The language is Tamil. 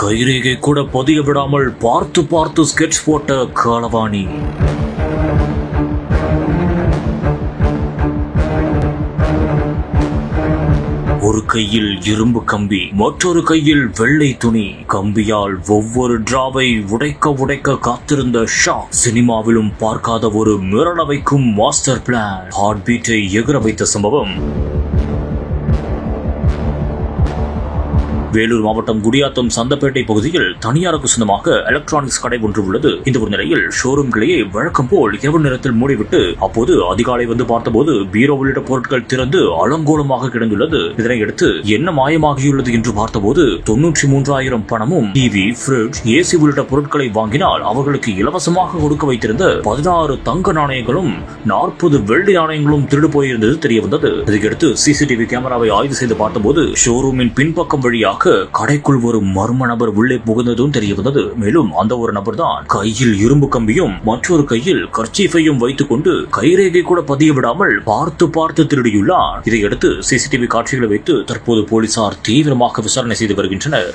கைரேகை கூட பதிய விடாமல் பார்த்து பார்த்து ஸ்கெட்ச் போட்ட காலவாணி. ஒரு கையில் இரும்பு கம்பி மற்றொரு கையில் வெள்ளை துணி. கம்பியால் ஒவ்வொரு டிராவை உடைக்க உடைக்க காத்திருந்த ஷா சினிமாவிலும் பார்க்காத ஒரு மிரள வைக்கும் மாஸ்டர் பிளான் ஹார்ட் பீட்டை எகிர வைத்த சம்பவம். வேலூர் மாவட்டம் குடியாத்தம் சந்தப்பேட்டை பகுதியில் தனியாருக்கு சொந்தமாக எலக்ட்ரானிக்ஸ் கடை ஒன்று உள்ளது. இந்த ஒரு நிலையில் ஷோரூம் கிளையை வழக்கம் போல் இரவு நேரத்தில் மூடிவிட்டு அப்போது அதிகாலை வந்து பார்த்தபோது பீரோ உள்ளிட்ட பொருட்கள் திறந்து அலங்கோலமாக கிடந்துள்ளது. இதனையடுத்து என்ன மாயமாகியுள்ளது என்று பார்த்தபோது தொன்னூற்றி மூன்றாயிரம் பணமும் டிவி பிரிட்ஜ் ஏசி உள்ளிட்ட பொருட்களை வாங்கினால் அவர்களுக்கு இலவசமாக கொடுக்க வைத்திருந்த பதினாறு தங்க நாணயங்களும் நாற்பது வெள்ளி நாணயங்களும் திருடு போயிருந்தது தெரிய வந்தது இதையடுத்து சிசிடிவி கேமராவை ஆய்வு செய்து பார்த்தபோது ஷோரூமின் பின்பக்கம் வழியாக கடைக்குள் ஒரு மர்ம நபர் உள்ளே புகுந்ததும் தெரிய வந்தது மேலும் அந்த ஒரு நபர் தான் கையில் இரும்பு கம்பியும் மற்றொரு கையில் கர்ச்சீஃபையும் வைத்துக் கொண்டு கைரேகை கூட பதிய விடாமல் பார்த்து பார்த்து திருடியுள்ளார் இதையடுத்து சிசிடிவி காட்சிகளை வைத்து தற்போது போலீசார் தீவிரமாக விசாரணை செய்து வருகின்றனர்.